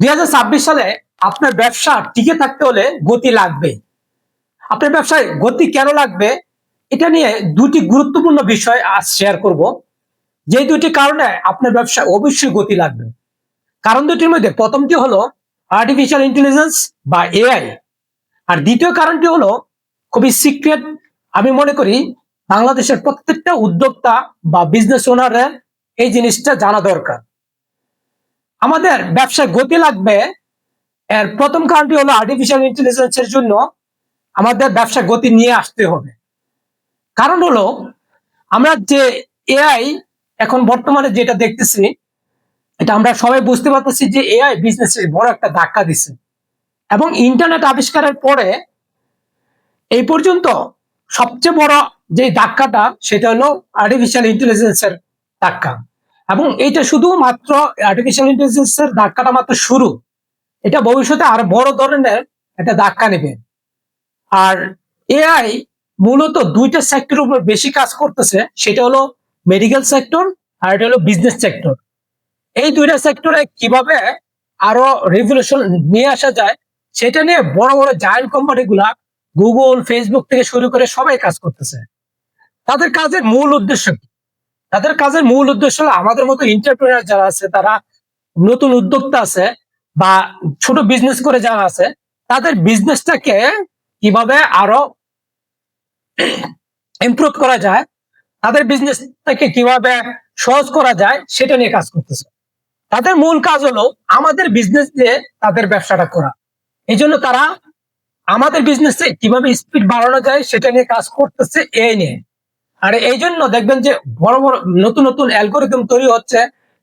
দুই হাজার ছাব্বিশ সালে আপনার ব্যবসা টিকে থাকতে হলে গতি লাগবে। আপনার ব্যবসায় গতি কেন লাগবে, এটা নিয়ে দুটি গুরুত্বপূর্ণ বিষয় আজ শেয়ার করব। যে দুটি কারণে আপনার ব্যবসায় অবশ্যই গতি লাগবে। কারণ দুটির মধ্যে প্রথমটি হলো আর্টিফিশিয়াল ইন্টেলিজেন্স বা এআই আর দ্বিতীয় কারণটি হলো খুবই সিক্রেট আমি মনে করি বাংলাদেশের প্রত্যেকটা উদ্যোক্তা বা বিজনেস ওনারের এই জিনিসটা জানা দরকার। আমাদের ব্যবসায় গতি লাগবে। এর প্রথম কারণটি হলো আর্টিফিশিয়াল ইন্টেলিজেন্সের জন্য আমাদের ব্যবসা গতি নিয়ে আসতে হবে। কারণ হলো, আমরা যে এআই এখন বর্তমানে যেটা দেখতেছি, এটা আমরা সবাই বুঝতে পারতেছি যে এআই বিজনেসের বড় একটা ধাক্কা দিছে। এবং ইন্টারনেট আবিষ্কারের পরে এই পর্যন্ত সবচেয়ে বড় যে ধাক্কাটা, সেটা হলো আর্টিফিশিয়াল ইন্টেলিজেন্সের ধাক্কা। এবং এটা শুধুমাত্র আর্টিফিশিয়াল ইন্টেলিজেন্সের ধাক্কাটা মাত্র শুরু। এটা ভবিষ্যতে আর বড় ধরনের একটা ধাক্কা নেবে। আর এআই মূলত দুইটা সেক্টরের উপর বেশি কাজ করতেছে, সেটা হলো মেডিকেল সেক্টর আর এটা হলো বিজনেস সেক্টর এই দুইটা সেক্টরে কীভাবে আরও রেভলিউশন নিয়ে আসা যায়, সেটা নিয়ে বড় বড় জায়ান্ট কোম্পানি গুলা গুগল ফেসবুক থেকে শুরু করে সবাই কাজ করতেছে। তাদের কাজের মূল উদ্দেশ্য কি? তাদের কাজের মূল উদ্দেশ্য হলো আমাদের মতো এন্টারপ্রেনার যারা আছে, তারা নতুন উদ্যোক্তা আছে বা ছোট বিজনেস করে যারা আছে, তাদের বিজনেসটাকে কীভাবে আরও ইমপ্রুভ করা যায়, তাদের বিজনেসটাকে কীভাবে সহজ করা যায়, সেটা নিয়ে কাজ করতেছে। তাদের মূল কাজ হলো আমাদের বিজনেস দিয়ে তাদের ব্যবসাটা করা। এই জন্য তারা আমাদের বিজনেসে কীভাবে স্পিড বাড়ানো যায়, সেটা নিয়ে কাজ করতেছে এই নিয়ে। আর এই জন্য দেখবেন যে বড় বড় নতুন নতুন অ্যালগোরিদম তৈরি হচ্ছে,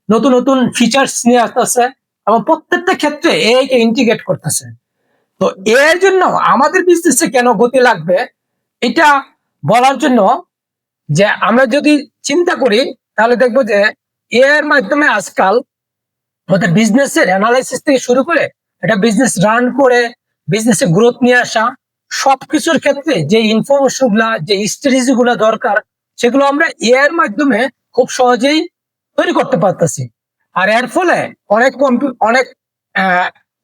নতুন নতুন ফিচার্স নিয়ে আসতেছে, এবং প্রত্যেকটা ক্ষেত্রে এআই কে ইন্টিগ্রেট করতেছে। তো এর জন্য আমাদের বিজনেসে কেন গতি লাগবে? এটা বলার জন্য যে আমরা যদি চিন্তা করি, তাহলে দেখব যে এর মাধ্যমে আজকাল আমাদের বিজনেসের অ্যানালাইসিস থেকে শুরু করে এটা বিজনেস রান করে বিজনেসে গ্রোথ নিয়ে আসা, সবকিছুর ক্ষেত্রে যে ইনফরমেশনগুলা, যে স্ট্র্যাটেজি গুলা দরকার সেগুলো আমরা এর মাধ্যমে খুব সহজেই তৈরি করতে পারতেছি। আর এর ফলে অনেক অনেক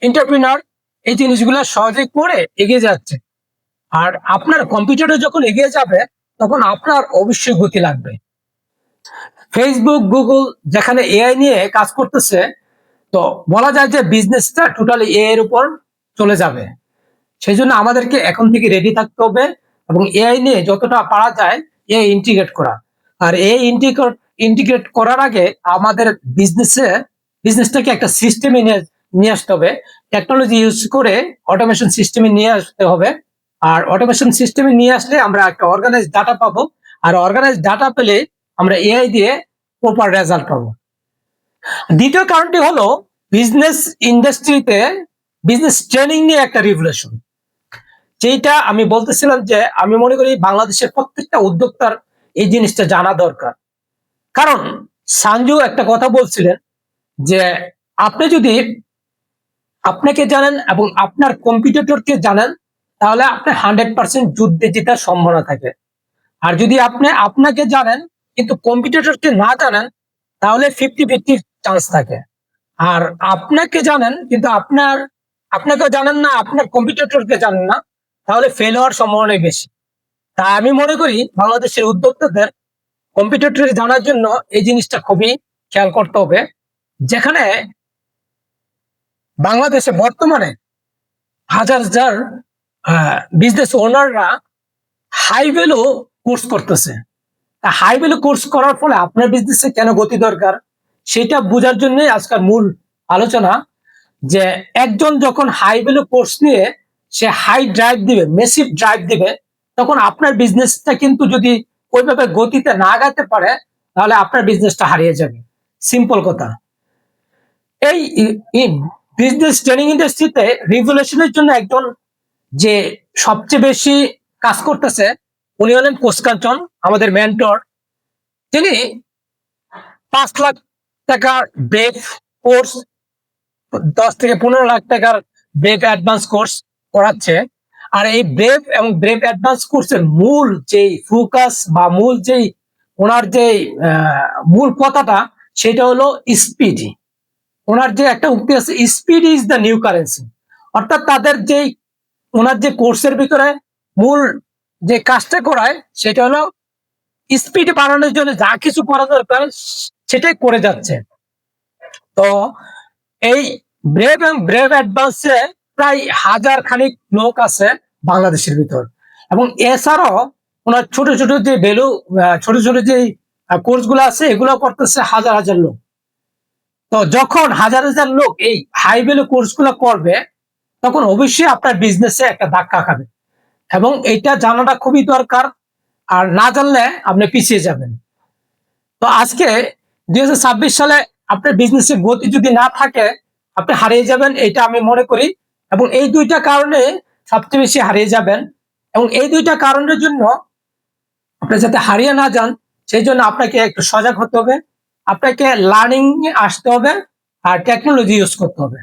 এন্টারপ্রিনার এই জিনিসগুলো সহজে করে এগিয়ে যাচ্ছে। আর আপনার কম্পিউটারে যখন এগিয়ে যাবে, তখন আপনার অবশ্যই গতি লাগবে। ফেসবুক গুগল যেখানে এআই নিয়ে কাজ করতেছে, তো বলা যায় যে বিজনেসটা টোটালি এআই এর উপর চলে যাবে। সেই জন্য আমাদেরকে এখন থেকে রেডি থাকতে হবে এবং এআই নিয়ে যতটা পারা যায় এআই ইন্টিগ্রেট করা। আর এই ইন্টিগ্রেট ইন্টিগ্রেট করার আগে আমাদের বিজনেসে বিজনেসটাকে একটা সিস্টেমে নিয়ে নিয়ে আসতে হবে। টেকনোলজি ইউজ করে অটোমেশন সিস্টেমে নিয়ে আসতে হবে। আর অটোমেশন সিস্টেমে নিয়ে আসলে আমরা একটা অর্গানাইজ ডাটা পাবো। আর অর্গানাইজ ডাটা পেলে আমরা এআই দিয়ে প্রপার রেজাল্ট পাবো। দ্বিতীয় কারণটি হলো বিজনেস ইন্ডাস্ট্রিতে বিজনেস ট্রেনিং নিয়ে একটা রিভলিউশন যেটা আমি বলতেছিলাম যে আমি মনে করি বাংলাদেশের প্রত্যেকটা উদ্যোক্তার এই জিনিসটা জানা দরকার। কারণ সানজু একটা কথা বলছিলেন যে আপনি যদি আপনাকে জানেন এবং আপনার কম্পিটিটরকে জানেন, তাহলে আপনি হান্ড্রেড পার্সেন্ট যুদ্ধে জেতার সম্ভাবনা থাকে। আর যদি আপনি আপনাকে জানেন কিন্তু কম্পিটিটরকে না জানেন, তাহলে ফিফটি ফিফটি চান্স থাকে। আর আপনাকে জানেন কিন্তু আপনার আপনাকে জানেন না, আপনার কম্পিটিটরকে জানেন না তাহলে ফেল হওয়ার সম্ভাবনাই বেশি। তা আমি মনে করি বাংলাদেশের উদ্যোক্তাদের কম্পিটিটর জানার জন্য এই জিনিসটা খুবই খেয়াল করতে হবে। যেখানে বাংলাদেশে বর্তমানে হাজার হাজার বিজনেস ওনাররা হাই ভ্যালু কোর্স করতেছে। হাই ভ্যালু কোর্স করার ফলে আপনার বিজনেসে কেন গতি দরকার সেটা বোঝার জন্যই আজকাল মূল আলোচনা যে একজন যখন হাই ভ্যালু কোর্স নিয়ে সে হাই ড্রাইভ দিবে মেসিভ ড্রাইভ দিবে, তখন আপনার বিজনেসটা কিন্তু যদি ওইভাবে গতিতে না গাইতে পারে, তাহলে আপনার বিজনেসটা হারিয়ে যাবে। সিম্পল কথা। এই বিজনেস ট্রেনিং ইন্ডাস্ট্রিতে রিভলিউশনের জন্য একজন যে সবচেয়ে বেশি কাজ করতেছে, উনি হলেন কোসকাঞ্চন আমাদের মেন্টর তিনি পাঁচ লাখ টাকার ব্রেক কোর্স দশ থেকে পনেরো লাখ টাকার ব্রেক অ্যাডভান্স কোর্স করাচ্ছে। আর এই ব্রেভ এবং ব্রেভ অ্যাডভান্স কোর্সের মূল যেই ফোকাস বা মূল যেই ওনার যে মূল কথাটা, সেটা হলো স্পিডি ওনার যে একটা উক্তি আছে speed is the new currency অর্থাৎ তাদের যে ওনার যে কোর্সের ভিতরে মূল যে কাজটা করায়, সেটা হলো স্পিড বাড়ানোর জন্য যা কিছু করা দরকার, সেটাই করে যাচ্ছে। তো এই ব্রেভ এবং ব্রেভ অ্যাডভান্সে প্রায় হাজার খানিক লোক আছে বাংলাদেশের ভিতর। এবং এছাড়াও ওনার ছোট ছোট যে ভ্যালু ছোট ছোট যে কোর্সগুলো আছে, এগুলো করতেছে হাজার হাজার লোক। তো যখন হাজার হাজার লোক এই হাই ভ্যালু কোর্সগুলো করবে, তখন অবশ্যই আপনার বিজনেসে একটা ধাক্কা খাবে। এবং এটা জানাটা খুবই দরকার, আর না জানলে আপনি পিছিয়ে যাবেন। তো আজকে দুই হাজার ছাব্বিশ সালে আপনার বিজনেসের গতি যদি না থাকে, আপনি হারিয়ে যাবেন, এটা আমি মনে করি। এবং এই দুইটা কারণে সবচেয়ে বেশি হারিয়ে যাবেন। এবং এই দুইটা কারণের জন্য আপনি যাতে হারিয়ে না যান, সেই জন্য আপনাকে একটু সজাগ হতে হবে। আপনাকে লার্নিং আসতে হবে আর টেকনোলজি ইউজ করতে হবে।